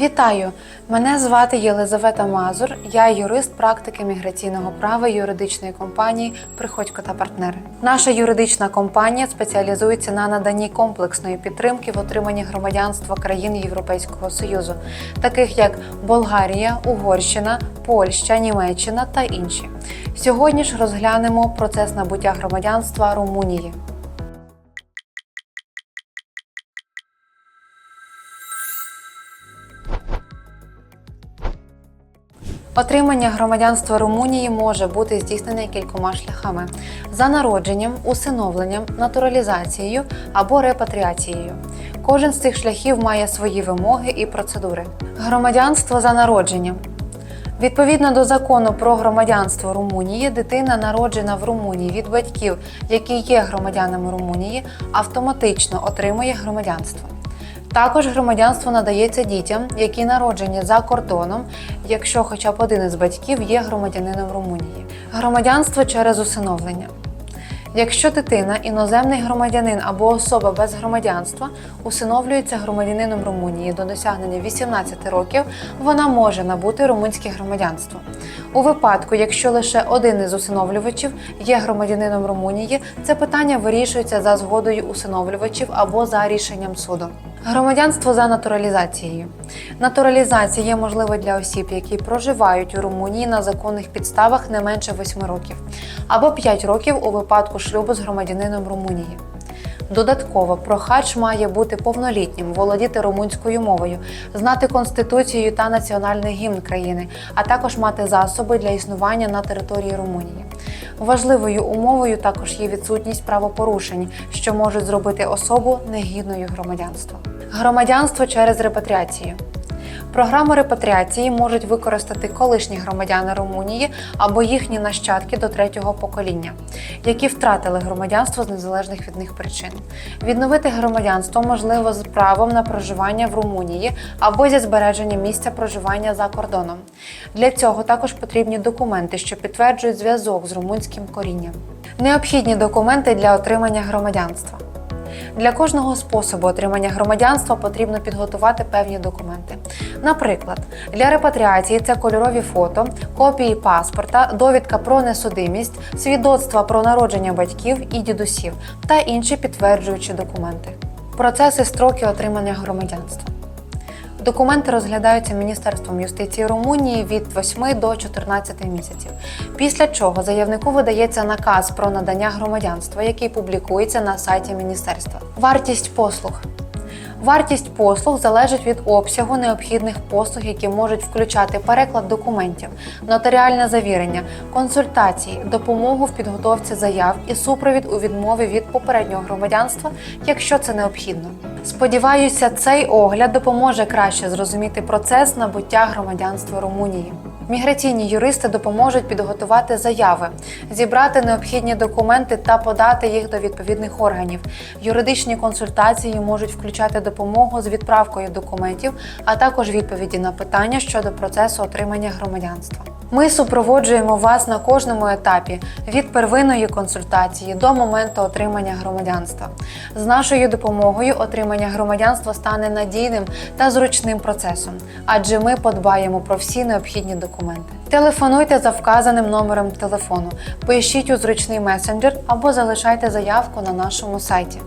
Вітаю! Мене звати Єлизавета Мазур. Я юрист практики міграційного права юридичної компанії Приходько та партнери. Наша юридична компанія спеціалізується на наданні комплексної підтримки в отриманні громадянства країн Європейського Союзу, таких як Болгарія, Угорщина, Польща, Німеччина та інші. Сьогодні ж розглянемо процес набуття громадянства Румунії. Отримання громадянства Румунії може бути здійснене кількома шляхами: за народженням, усиновленням, натуралізацією або репатріацією. Кожен з цих шляхів має свої вимоги і процедури. Громадянство за народженням. Відповідно до закону про громадянство Румунії, дитина, народжена в Румунії від батьків, які є громадянами Румунії, автоматично отримує громадянство. Також громадянство надається дітям, які народжені за кордоном, якщо хоча б один із батьків є громадянином Румунії. Громадянство через усиновлення. Якщо дитина, іноземний громадянин або особа без громадянства усиновлюється громадянином Румунії до досягнення 18 років, вона може набути румунське громадянство. У випадку, якщо лише один із усиновлювачів є громадянином Румунії, це питання вирішується за згодою усиновлювачів або за рішенням суду. Громадянство за натуралізацією. Натуралізація є можлива для осіб, які проживають у Румунії на законних підставах не менше 8 років, або 5 років у випадку шлюбу з громадянином Румунії. Додатково, прохач має бути повнолітнім, володіти румунською мовою, знати конституцію та національний гімн країни, а також мати засоби для існування на території Румунії. Важливою умовою також є відсутність правопорушень, що можуть зробити особу негідною громадянства. Громадянство через репатріацію. Програму репатріації можуть використати колишні громадяни Румунії або їхні нащадки до третього покоління, які втратили громадянство з незалежних від них причин. Відновити громадянство можливо з правом на проживання в Румунії або зі збереженням місця проживання за кордоном. Для цього також потрібні документи, що підтверджують зв'язок з румунським корінням. Необхідні документи для отримання громадянства. Для кожного способу отримання громадянства потрібно підготувати певні документи. Наприклад, для репатріації це кольорові фото, копії паспорта, довідка про несудимість, свідоцтва про народження батьків і дідусів та інші підтверджуючі документи. Процеси строки отримання громадянства. Документи розглядаються Міністерством юстиції Румунії від 8 до 14 місяців. Після чого заявнику видається наказ про надання громадянства, який публікується на сайті міністерства. Вартість послуг. Вартість послуг залежить від обсягу необхідних послуг, які можуть включати переклад документів, нотаріальне завірення, консультації, допомогу в підготовці заяв і супровід у відмові від попереднього громадянства, якщо це необхідно. Сподіваюся, цей огляд допоможе краще зрозуміти процес набуття громадянства Румунії. Міграційні юристи допоможуть підготувати заяви, зібрати необхідні документи та подати їх до відповідних органів. Юридичні консультації можуть включати допомогу з відправкою документів, а також відповіді на питання щодо процесу отримання громадянства. Ми супроводжуємо вас на кожному етапі від первинної консультації до моменту отримання громадянства. З нашою допомогою отримання громадянства стане надійним та зручним процесом, адже ми подбаємо про всі необхідні документи. Телефонуйте за вказаним номером телефону, пишіть у зручний месенджер або залишайте заявку на нашому сайті.